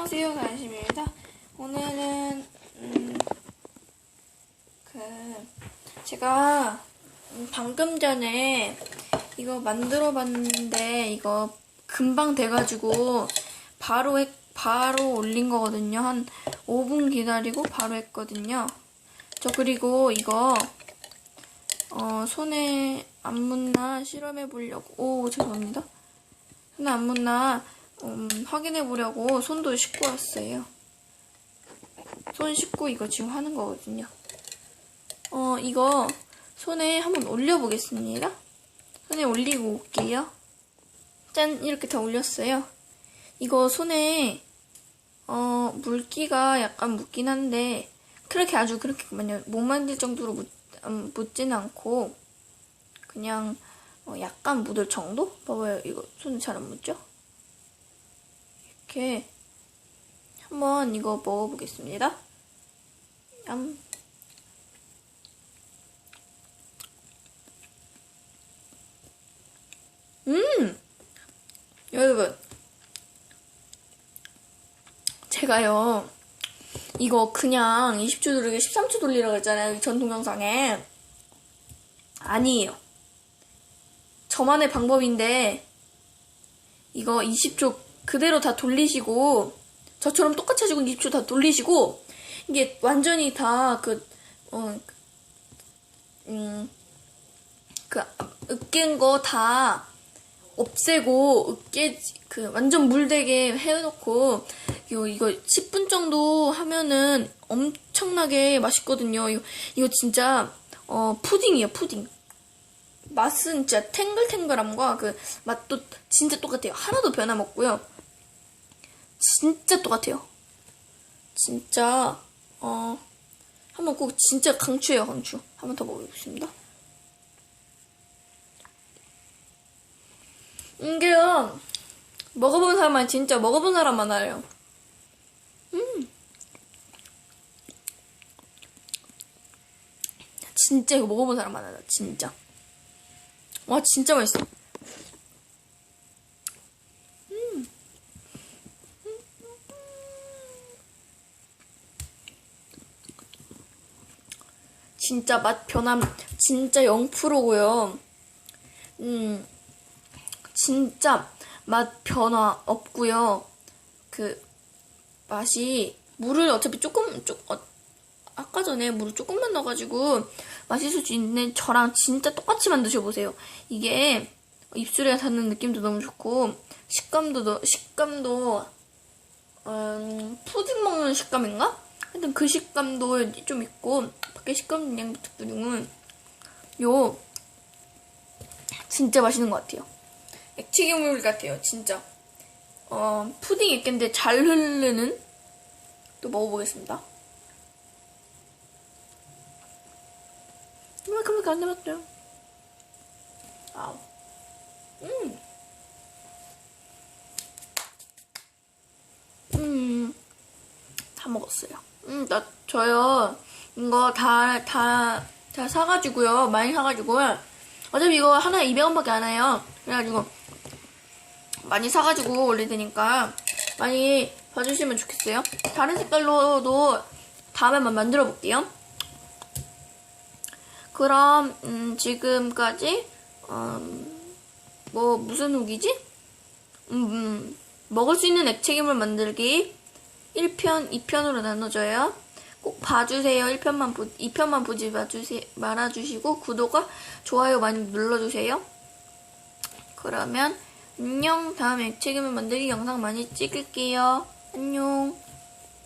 안녕하세요, 간심입니다. 오늘은 음, 그 제가 음, 방금 전에 이거 만들어 봤는데 이거 금방 돼가지고 바로 했, 바로 올린 거거든요. 한 5분 기다리고 바로 했거든요. 저 그리고 이거 어, 손에 안 묻나 실험해 보려고 오 죄송합니다. 손에 안 묻나 음, 확인해 보려고 손도 씻고 왔어요. 손 씻고 이거 지금 하는 거거든요. 어, 이거 손에 한번 올려보겠습니다. 손에 올리고 올게요. 짠! 이렇게 다 올렸어요. 이거 손에, 어, 물기가 약간 묻긴 한데, 그렇게 아주 그렇게 만약 못 만질 정도로 묻, 음, 묻지는 않고, 그냥, 어, 약간 묻을 정도? 봐봐요. 이거 손에 잘 안 묻죠? 이렇게 한번 이거 먹어보겠습니다. 얌. 음! 여러분. 제가요, 이거 그냥 20초 돌리기 13초 돌리라고 했잖아요. 이전 동영상에. 아니에요. 저만의 방법인데, 이거 20초 그대로 다 돌리시고 저처럼 똑같이 해주고 20초 다 돌리시고 이게 완전히 다그 어, 음, 그 으깬 거 다 없애고 으깨 그 완전 물되게 해놓고 이거 이거 10분 정도 하면은 엄청나게 맛있거든요. 이거 이거 진짜 어 푸딩이에요 푸딩. 맛은 진짜 탱글탱글함과 그 맛도 진짜 똑같아요. 하나도 변함없고요. 진짜 똑같아요. 진짜 어 한번 꼭 진짜 강추해요 강추. 한번 더 먹어보겠습니다. 이게요 먹어본 사람만 진짜 먹어본 사람만 알아요. 음 진짜 이거 먹어본 사람만 알아 진짜. 와 진짜 맛있어. 진짜 맛 변함 진짜 0%고요. 음 진짜 맛 변화 없고요. 그 맛이 물을 어차피 조금 조, 어, 아까 전에 물을 조금만 넣어가지고 맛있을 수 있는 저랑 진짜 똑같이 만 드셔 보세요. 이게 입술에 닿는 느낌도 너무 좋고 식감도 너, 식감도 음, 푸딩 먹는 식감인가? 하여튼 그 식감도 좀 있고 밖에 식감 그냥 부탁드리면 요 진짜 맛있는 것 같아요. 액체괴물 같아요, 진짜. 어, 푸딩 액인데 잘 흐르는 또 먹어보겠습니다. 이만큼밖에 안 남았어요. 아우. 음. 음. 다 먹었어요. 음, 나, 저요, 이거 다, 다, 다 사가지고요. 많이 사가지고요. 어차피 이거 하나에 200원밖에 안 해요. 그래가지고, 많이 사가지고 올릴 테니까, 많이 봐주시면 좋겠어요. 다른 색깔로도 다음에만 만들어 볼게요. 그럼, 음, 지금까지, 음, 뭐, 무슨 후기지? 음, 음, 먹을 수 있는 액체괴물 만들기 1편, 2편으로 나눠져요. 꼭 봐주세요. 1편만 보, 2편만 보지 마주세, 말아주시고, 구독과 좋아요 많이 눌러주세요. 그러면, 안녕. 다음에 액체괴물 만들기 영상 많이 찍을게요. 안녕.